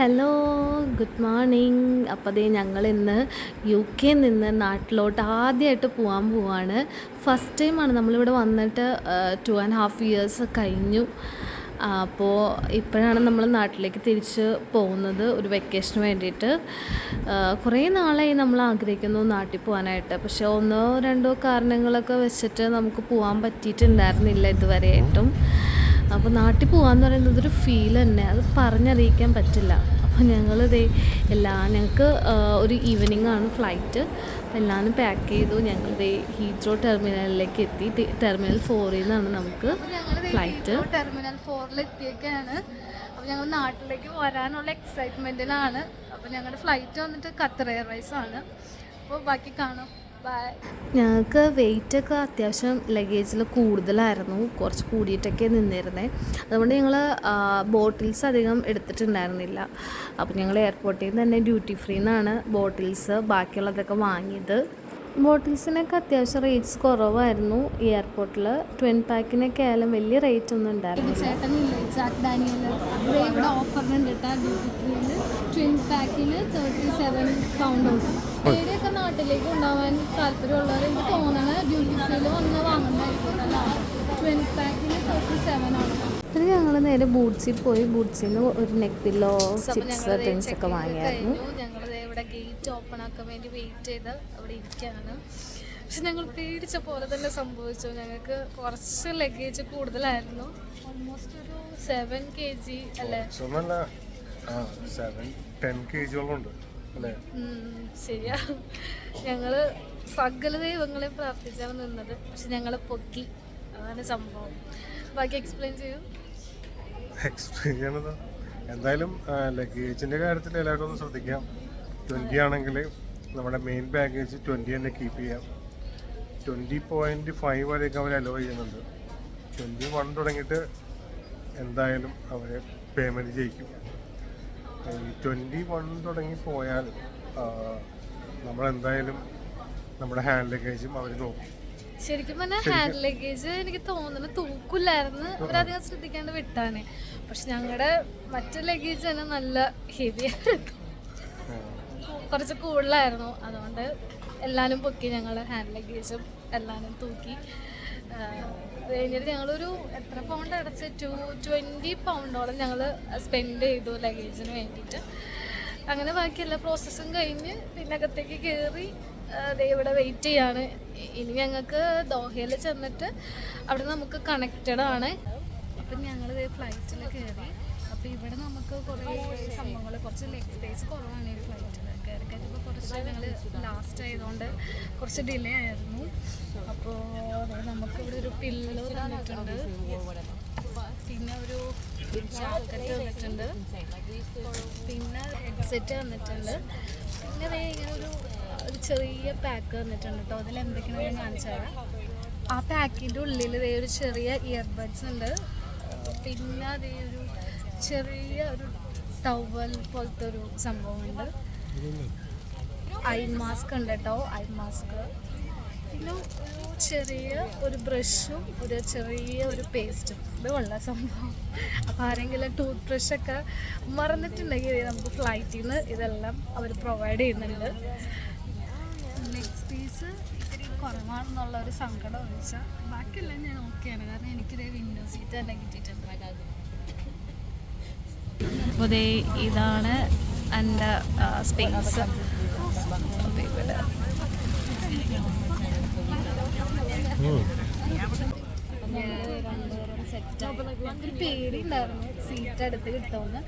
Hello good morning. അപ്പോൾ ദേ ഞങ്ങൾ ഇന്ന് യു കെ നിന്ന് നാട്ടിലോട്ട് ആദ്യമായിട്ട് പോകാൻ പോവാണ്. ഫസ്റ്റ് ടൈമാണ് നമ്മളിവിടെ വന്നിട്ട് ടു ആൻഡ് ഹാഫ് ഇയേഴ്സ് കഴിഞ്ഞു. അപ്പോൾ ഇപ്പോഴാണ് നമ്മൾ നാട്ടിലേക്ക് തിരിച്ച് പോകുന്നത് ഒരു വെക്കേഷന് വേണ്ടിയിട്ട്. കുറേ നാളായി നമ്മൾ ആഗ്രഹിക്കുന്നു നാട്ടിൽ പോകാനായിട്ട് പക്ഷേ ഒന്നോ രണ്ടോ കാരണങ്ങളൊക്കെ വെച്ചിട്ട് നമുക്ക് പോകാൻ പറ്റിയിട്ടുണ്ടായിരുന്നില്ല ഇതുവരെയായിട്ടും. അപ്പോൾ നാട്ടിൽ പോകാമെന്ന് പറയുന്നത് ഒരു ഫീൽ തന്നെ. അത് പറഞ്ഞറിയിക്കാൻ പറ്റില്ല. അപ്പോൾ ഞങ്ങൾ ദേ എല്ലാ ഞങ്ങൾക്ക് ഒരു ഈവനിങ് ആണ് ഫ്ലൈറ്റ് അപ്പോൾ എല്ലാവരും പാക്ക് ചെയ്തു. ഞങ്ങൾ ദേ ഹീത്രോ ടെർമിനലിലേക്ക് എത്തി. ടെർമിനൽ ഫോറിൽ നിന്നാണ് നമുക്ക് ഫ്ലൈറ്റ് ടെർമിനൽ ഫോറിൽ എത്തിയൊക്കെയാണ് അപ്പോൾ ഞങ്ങൾ നാട്ടിലേക്ക് വരാനുള്ള എക്സൈറ്റ്മെന്റിലാണ് അപ്പോൾ ഞങ്ങളുടെ ഫ്ലൈറ്റ് വന്നിട്ട് ഖത്തർ എയർവേസ് ആണ്. അപ്പോൾ ബാക്കി കാണാം. ഞങ്ങൾക്ക് വെയിറ്റ് ഒക്കെ അത്യാവശ്യം ലഗേജിൽ കൂടുതലായിരുന്നു. കുറച്ച് കൂടിയിട്ടൊക്കെ നിന്നിരുന്നേ. അതുകൊണ്ട് ഞങ്ങൾ ബോട്ടിൽസ് അധികം എടുത്തിട്ടുണ്ടായിരുന്നില്ല. അപ്പോൾ ഞങ്ങൾ എയർപോർട്ടിൽ നിന്ന് തന്നെ ഡ്യൂട്ടി ഫ്രീ നിന്നാണ് ബോട്ടിൽസ് ബാക്കിയുള്ളതൊക്കെ വാങ്ങിയത്. ബോട്ടിൽസിനൊക്കെ അത്യാവശ്യം റേറ്റ്സ് കുറവായിരുന്നു. എയർപോർട്ടിൽ ട്വൻ പാക്കിനൊക്കെ ആയാലും വലിയ റേറ്റ് ഒന്നും ഉണ്ടായിരുന്നില്ല. ഡ്യൂട്ടി ഫ്രീയിൽ ട്വിൻ പേടിയൊക്കെ നാട്ടിലേക്ക് ഉണ്ടാവാൻ താല്പര്യമുള്ളവർ എനിക്ക് തോന്നണ ഡ്യൂട്ടി ഫ്രീയിൽ വന്ന് വാങ്ങുന്നതായിരിക്കും. അല്ല ട്വിൻ പാക്കിന് തേർട്ടി സെവൻ ആണ് പിന്നെ ഞങ്ങൾ നേരെ ബൂട്ട്സിൽ പോയി ബൂട്ട്സിൽ നിന്ന് ഒരു നെക്ക് പില്ലോ ചിപ്സ് തിങ്സ് ഒക്കെ വാങ്ങിയായിരുന്നു ഞങ്ങൾ ഇവിടെ ഗേറ്റ് ഓപ്പൺ ആക്കാൻ വേണ്ടി വെയിറ്റ് ചെയ്ത് അവിടെ ഇരിക്കുകയാണ്. പക്ഷെ ഞങ്ങൾ പേടിച്ച പോലെ തന്നെ സംഭവിച്ചു. ഞങ്ങൾക്ക് കുറച്ച് ലഗേജ് കൂടുതലായിരുന്നു. ഓൾമോസ്റ്റ് ഒരു സെവൻ കെ ജി അല്ലേ സെവൻ ടെൻ കെ ജിയോളം ഉണ്ട്. ശരിയാ. ഞങ്ങൾ സകല ദൈവങ്ങളെ പ്രാർത്ഥിച്ചാണ് നിന്നത്. പക്ഷെ ഞങ്ങൾ പൊക്കി. അതാണ് സംഭവം. ബാക്കി എക്സ്പ്ലെയിൻ ചെയ്യൂ. എക്സ്പ്ലെയിൻ ചെയ്യണത്? എന്തായാലും ലഗേജിന്റെ കാര്യത്തിൽ എല്ലാവരും ഒന്ന് ശ്രദ്ധിക്കാം. ട്വന്റി ആണെങ്കിൽ നമ്മുടെ മെയിൻ ബാഗേജ് ട്വന്റി തന്നെ കീപ്പ് ചെയ്യാം. ട്വന്റി പോയിന്റ് ഫൈവ് വരെയൊക്കെ അവർ അലോ ചെയ്യുന്നുണ്ട്. ട്വന്റി വൺ തുടങ്ങിയിട്ട് എന്തായാലും അവർ പേയ്മെന്റ് ചെയ്യിക്കും ട്വന്റി വൺ തുടങ്ങി പോയാൽ നമ്മൾ നമ്മളെന്തായാലും നമ്മുടെ ഹാൻഡ് ലഗേജും അവർ നോക്കും. ശരിക്കും പറഞ്ഞാൽ ഹാൻഡ് ലഗേജ് എനിക്ക് തോന്നുന്നു തൂക്കില്ലായിരുന്നു. അവരധികം ശ്രദ്ധിക്കാണ്ട് വിട്ടാണ്. പക്ഷെ ഞങ്ങളുടെ മറ്റു ലഗേജ് തന്നെ നല്ല ഹെവി ആയിരുന്നു. കുറച്ച് കൂടുതലായിരുന്നു. അതുകൊണ്ട് എല്ലാവരും പൊക്കി ഞങ്ങൾ ഹാൻഡ് ലഗേജും എല്ലാവരും തൂക്കി കഴിഞ്ഞിട്ട് ഞങ്ങളൊരു എത്ര പൗണ്ട് അടച്ച്? ടു ട്വന്റി പൗണ്ടോളം ഞങ്ങൾ സ്പെൻഡ് ചെയ്തു ലഗേജിന് വേണ്ടിയിട്ട്. അങ്ങനെ ബാക്കി എല്ലാ പ്രോസസ്സും കഴിഞ്ഞ് പിന്നെ അകത്തേക്ക് കയറി ഇവിടെ വെയിറ്റ് ചെയ്യാണ്. ഇനി ഞങ്ങൾക്ക് ദോഹയിൽ ചെന്നിട്ട് അവിടെ നമുക്ക് കണക്റ്റഡ് ആണ്. അപ്പം ഞങ്ങൾ ഫ്ലൈറ്റിൽ കയറി അപ്പോൾ ഇവിടെ നമുക്ക് കുറേ സംഭവങ്ങൾ കുറച്ച് ലെഗ് സ്പേസ് കുറവാണ് ഈ ഫ്ലൈറ്റിൽ കഴിഞ്ഞപ്പോൾ കുറച്ച് ഞങ്ങൾ ലാസ്റ്റ് ആയതുകൊണ്ട് കുറച്ച് ഡിലേ ആയിരുന്നു. അപ്പോൾ നമുക്ക് ഇവിടെ ഒരു പില്ലോ തന്നിട്ടുണ്ട്. പിന്നെ ഒരു ജാക്കറ്റ് വന്നിട്ടുണ്ട് പിന്നെ ഹെഡ്സെറ്റ് വന്നിട്ടുണ്ട് പിന്നെ ഇങ്ങനെ ഒരു ഒരു ചെറിയ പാക്ക് വന്നിട്ടുണ്ട് കേട്ടോ അതിൽ എന്തൊക്കെയാണ് ഞാൻ ആ പാക്കിന്റെ ഉള്ളിൽ ഇതേ ഒരു ചെറിയ ഇയർബഡ്സ് ഉണ്ട്. പിന്നെ അതേ ഒരു ചെറിയ ഒരു ടവൽ പോലത്തെ ഒരു സംഭവമുണ്ട്. ഐ മാസ്ക് ഉണ്ട് കേട്ടോ ഐ മാസ്ക്. പിന്നെ ചെറിയ ഒരു ബ്രഷും ഒരു ചെറിയ ഒരു പേസ്റ്റും. ഇത് ഉള്ള സംഭവം. അപ്പോൾ ആരെങ്കിലും ടൂത്ത് ബ്രഷൊക്കെ മറന്നിട്ടുണ്ടെങ്കിൽ നമുക്ക് ഫ്ലൈറ്റിൽ നിന്ന് ഇതെല്ലാം അവർ പ്രൊവൈഡ് ചെയ്യുന്നുണ്ട്. നെക്സ്റ്റ് പീസ് ഇത്തിരി കുറവാണെന്നുള്ള ഒരു സങ്കടം വെച്ചാൽ ബാക്കിയെല്ലാം ഞാൻ ഓക്കെയാണ് കാരണം എനിക്കിതേ വിൻഡോ സീറ്റ് തന്നെ കിട്ടിയിട്ടുണ്ട്. അപ്പോൾ ഇതാണ് എന്റെ സ്പേസ് ഇവിടെ ഞങ്ങൾക്ക് പേടിയുണ്ടായിരുന്നു സീറ്റ് അടുത്ത് കിട്ടുമെന്ന്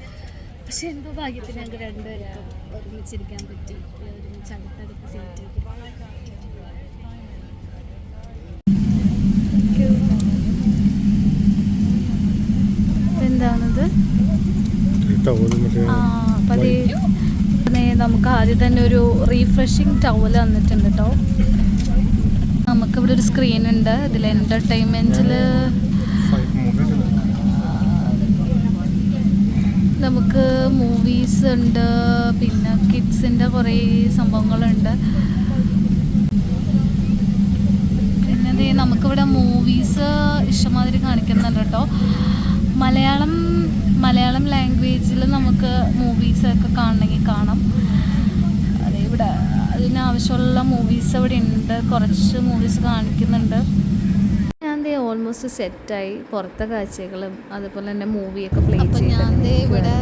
പക്ഷെ എന്തോ ഭാഗ്യത്തിന് ഞങ്ങൾക്ക് രണ്ടുപേരും ഒരുമിച്ചിരിക്കാൻ പറ്റി ഒരുമിച്ച് അടുത്തടുത്ത് സീറ്റ് എന്താണത് നമുക്ക് ആദ്യം തന്നെ ഒരു റീഫ്രഷിങ് ടവൽ തന്നിട്ടുണ്ട് കേട്ടോ നമുക്കിവിടെ ഒരു സ്ക്രീൻ ഉണ്ട്. ഇതിൽ എന്റർടൈൻമെന്റിൽ നമുക്ക് മൂവീസ് ഉണ്ട് പിന്നെ കിഡ്സിന്റെ കുറേ സംഭവങ്ങളുണ്ട്. ദേ നമുക്കിവിടെ മൂവീസ് ഇഷ്ടമാതിരി കാണിക്കുന്നുണ്ട് കേട്ടോ മലയാളം മലയാളം ലാംഗ്വേജിൽ നമുക്ക് മൂവീസൊക്കെ കാണണമെങ്കിൽ കാണാം. അതെ ഇവിടെ അതിനാവശ്യമുള്ള മൂവീസ് ഇവിടെ ഉണ്ട്. കുറച്ച് മൂവീസ് കാണിക്കുന്നുണ്ട്. ഞാൻ ദേ ഓൾമോസ്റ്റ് സെറ്റായി പുറത്തെ കാഴ്ചകളും അതുപോലെ തന്നെ മൂവിയൊക്കെ പ്ലേ ദേ ഇവിടെ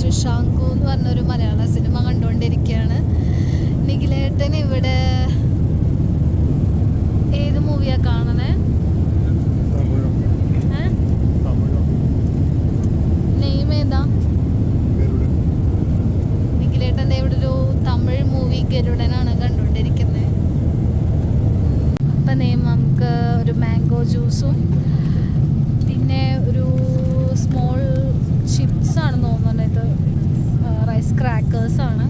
ത്രിഷാങ്കു തൃശാങ്കു എന്ന് പറഞ്ഞൊരു മലയാള സിനിമ കണ്ടുകൊണ്ടിരിക്കുകയാണ്. നിഖിലേട്ടൻ ഇവിടെ മൂവിയാ കാണണേ ഏ? നെയിം ഏതാ? നിഖിലേട്ടൻ ദേ ഇവിടെ ഒരു തമിഴ് മൂവി ഗരുഡനാണ് കണ്ടുകൊണ്ടിരിക്കുന്നത് അപ്പം നെയിം നമുക്ക് ഒരു മാംഗോ ജ്യൂസും പിന്നെ ഒരു സ്മോൾ ചിപ്സ് ആണ് തോന്നുന്നത് ഇത് റൈസ് ക്രാക്കേഴ്സ് ആണ്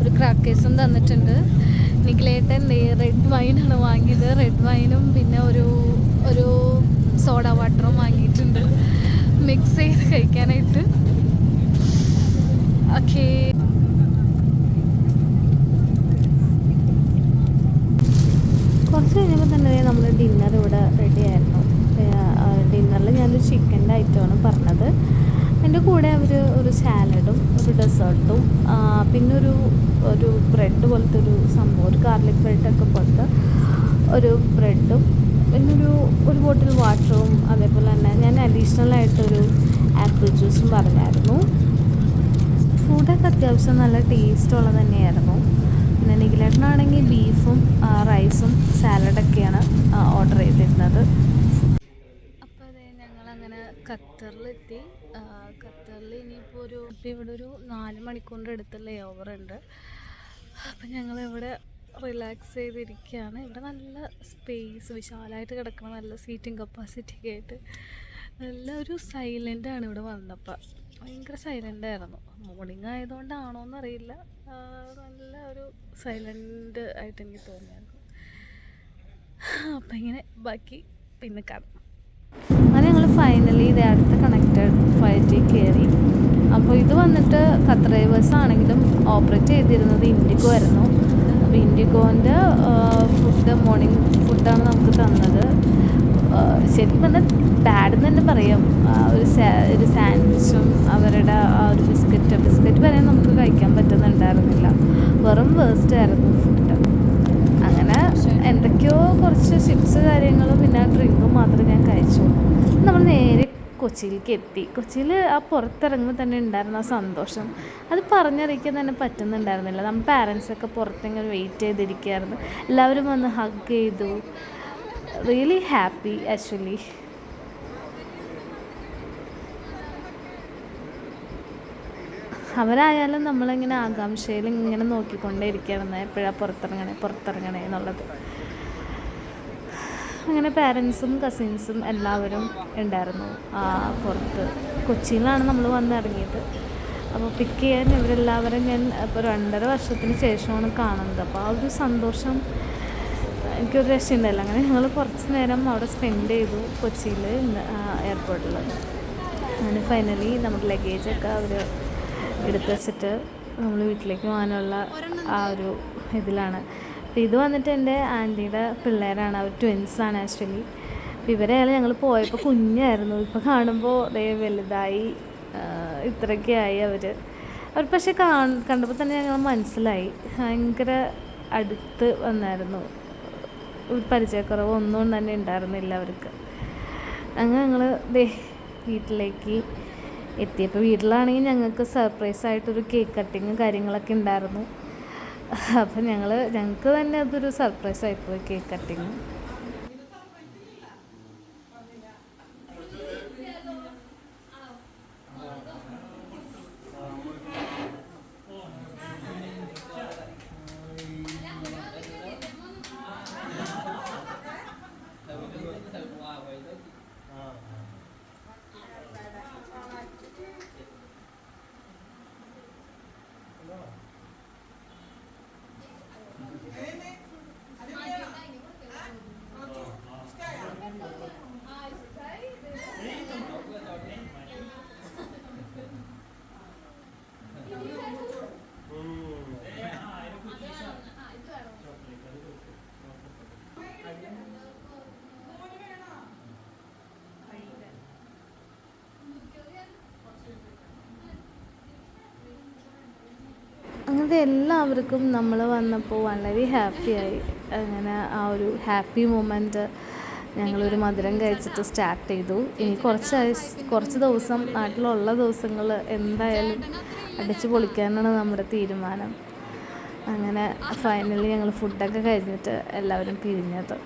ഒരു ക്രാക്കേഴ്സും തന്നിട്ടുണ്ട്. നിഖിലേട്ടൻ റെഡ് വൈനാണ് വാങ്ങിയത്. റെഡ് വൈനും പിന്നെ ഒരു ഒരു സോഡ വാട്ടറും വാങ്ങിയിട്ടുണ്ട്. മിക്സ് ചെയ്ത് കഴിക്കാനായിട്ട്. ഓക്കേ കുറച്ച് കഴിഞ്ഞപ്പോൾ തന്നെ നമ്മൾ ഡിന്നർ ഇവിടെ റെഡി ആയിരുന്നു ചിക്കന്റെ ഐറ്റമാണ് പറഞ്ഞത്. എന്റെ കൂടെ അവർ ഒരു സാലഡും ഒരു ഡെസേർട്ടും പിന്നെ ഒരു ഒരു ബ്രെഡ് പോലത്തെ ഒരു സംഭവം ഒരു ഗാർലിക് ബ്രെഡൊക്കെ പോലത്തെ ഒരു ബ്രെഡും പിന്നെ ഒരു ബോട്ടിൽ വാട്ടറും അതേപോലെ തന്നെ ഞാൻ അഡീഷണൽ ആയിട്ടൊരു ആപ്പിൾ ജ്യൂസും പറഞ്ഞായിരുന്നു. ഫുഡൊക്കെ അത്യാവശ്യം നല്ല ടേസ്റ്റ് ഉള്ളത് തന്നെയായിരുന്നു. പിന്നെ നിഖിലേട്ടനാണെങ്കിൽ ബീഫും റൈസും സാലഡൊക്കെയാണ് ഓർഡർ ചെയ്തിരുന്നത്. ഖത്തറിലെത്തി. ഖത്തറിൽ ഇനിയിപ്പോൾ ഒരു ഇവിടെ ഒരു നാല് മണിക്കൂറിന്റെ അടുത്ത് ലേ ഓവർ ഉണ്ട്. അപ്പം ഞങ്ങളിവിടെ റിലാക്സ് ചെയ്തിരിക്കുകയാണ്. ഇവിടെ നല്ല സ്പേസ് വിശാലമായിട്ട് കിടക്കണം നല്ല സീറ്റിംഗ് കപ്പാസിറ്റി ഒക്കെ ആയിട്ട് നല്ല ഒരു സൈലന്റ് ആണ് ഇവിടെ വന്നപ്പോൾ ഭയങ്കര സൈലന്റ് ആയിരുന്നു. മോർണിംഗ് ആയതുകൊണ്ടാണോ എന്നറിയില്ല നല്ല ഒരു സൈലന്റ് ആയിട്ട് എനിക്ക് തോന്നിയായിരുന്നു. അപ്പം ഇങ്ങനെ ബാക്കി പിന്നെ കാണാം. ഫൈനലി ഇത് അടുത്ത കണക്റ്റഡ് ഫ്ലൈറ്റിൽ കയറി. അപ്പോൾ ഇത് വന്നിട്ട് ഖത്തറേവേഴ്സ് ആണെങ്കിലും ഓപ്പറേറ്റ് ചെയ്തിരുന്നത് ഇൻഡിഗോ ആയിരുന്നു. അപ്പോൾ ഇൻഡിഗോന്റെ ഫുഡ് മോർണിംഗ് ഫുഡാണ് നമുക്ക് തന്നത്. ശരിക്കും പറഞ്ഞാൽ ബാഡ് തന്നെ പറയാം. ഒരു ഒരു സാൻഡ്വിച്ചും അവരുടെ ആ ഒരു ബിസ്ക്കറ്റ് ബിസ്ക്കറ്റ് വരെ നമുക്ക് കഴിക്കാൻ പറ്റുന്നുണ്ടായിരുന്നില്ല. വെറും വേസ്റ്റ് ആയിരുന്നു ഫുഡ് എന്തൊക്കെയോ കുറച്ച് ചിപ്സ് കാര്യങ്ങളും പിന്നെ ഡ്രിങ്കും മാത്രം ഞാൻ കഴിച്ചു. നമ്മൾ നേരെ കൊച്ചിയിലേക്ക് എത്തി. കൊച്ചിയിൽ ആ പുറത്തിറങ്ങുമ്പോൾ തന്നെ ഉണ്ടായിരുന്ന ആ സന്തോഷം. അത് പറഞ്ഞറിയിക്കാൻ തന്നെ പറ്റുന്നുണ്ടായിരുന്നില്ല. നമ്മൾ പാരൻസൊക്കെ പുറത്തെങ്ങനെ വെയിറ്റ് ചെയ്തിരിക്കുകയായിരുന്നു. എല്ലാവരും വന്ന് ഹഗ് ചെയ്തു. റിയലി ഹാപ്പി ആക്ച്വലി അവരായാലും നമ്മളിങ്ങനെ ആകാംക്ഷയിൽ ഇങ്ങനെ നോക്കിക്കൊണ്ടേ ഇരിക്കുകയാണ് എപ്പോഴാണ് പുറത്തിറങ്ങണേ പുറത്തിറങ്ങണേ എന്നുള്ളത്. അങ്ങനെ പാരൻസും കസിൻസും എല്ലാവരും ഉണ്ടായിരുന്നു. ആ പുറത്ത്. കൊച്ചിയിലാണ് നമ്മൾ വന്നിറങ്ങിയത്. അപ്പോൾ പിക്ക് ചെയ്യാൻ ഇവരെല്ലാവരും ഞാൻ ഇപ്പോൾ രണ്ടര വർഷത്തിന് ശേഷമാണ് കാണുന്നത്. അപ്പോൾ ആ ഒരു സന്തോഷം എനിക്കൊരു രക്ഷയുണ്ടല്ലോ അങ്ങനെ ഞങ്ങൾ കുറച്ച് നേരം അവിടെ സ്പെൻഡ് ചെയ്തു കൊച്ചിയിൽ എയർപോർട്ടിൽ അങ്ങനെ ഫൈനലി നമ്മുടെ ലഗേജൊക്കെ അവർ എടുത്ത് വെച്ചിട്ട് നമ്മൾ വീട്ടിലേക്ക് പോകാനുള്ള ആ ഒരു ഇതിലാണ്. അപ്പോൾ ഇത് വന്നിട്ട് എന്റെ ആന്റിയുടെ പിള്ളേരാണ്. അവർ ട്വിൻസാണ് ആക്ച്വലി അപ്പോൾ ഇവരെയാലും ഞങ്ങൾ പോയപ്പോൾ കുഞ്ഞായിരുന്നു. ഇപ്പോൾ കാണുമ്പോൾ ദേ വലുതായി ആ, ഇത്രയൊക്കെയായി അവർ അവർ പക്ഷേ കണ്ടപ്പോൾ തന്നെ ഞങ്ങൾ മനസ്സിലായി. ഭയങ്കര അടുത്ത് വന്നായിരുന്നു. ഒരു പരിചയക്കുറവ് ഒന്നും തന്നെ ഉണ്ടായിരുന്നില്ല അവർക്ക്. അങ്ങനെ ഞങ്ങൾ ദേ വീട്ടിലേക്ക് എത്തിയപ്പോൾ വീട്ടിലാണെങ്കിൽ ഞങ്ങൾക്ക് സർപ്രൈസ് ആയിട്ടൊരു കേക്ക് കട്ടിങ് കാര്യങ്ങളൊക്കെ ഉണ്ടായിരുന്നു. അപ്പം ഞങ്ങൾ ഞങ്ങൾക്ക് തന്നെ അതൊരു സർപ്രൈസ് ആയിപ്പോയി കേക്ക് കട്ടിങ് അങ്ങനെ എല്ലാവർക്കും നമ്മൾ വന്നപ്പോൾ വളരെ ഹാപ്പിയായി. അങ്ങനെ ആ ഒരു ഹാപ്പി മൊമെന്റ് ഞങ്ങളൊരു മധുരം കഴിച്ചിട്ട് സ്റ്റാർട്ട് ചെയ്തു. ഇനി കുറച്ച് കുറച്ച് ദിവസം നാട്ടിലുള്ള ദിവസങ്ങൾ എന്തായാലും അടിച്ചു പൊളിക്കാനാണ് നമ്മുടെ തീരുമാനം. അങ്ങനെ ഫൈനലി ഞങ്ങൾ ഫുഡൊക്കെ കഴിഞ്ഞിട്ട് എല്ലാവരും പിരിഞ്ഞത്.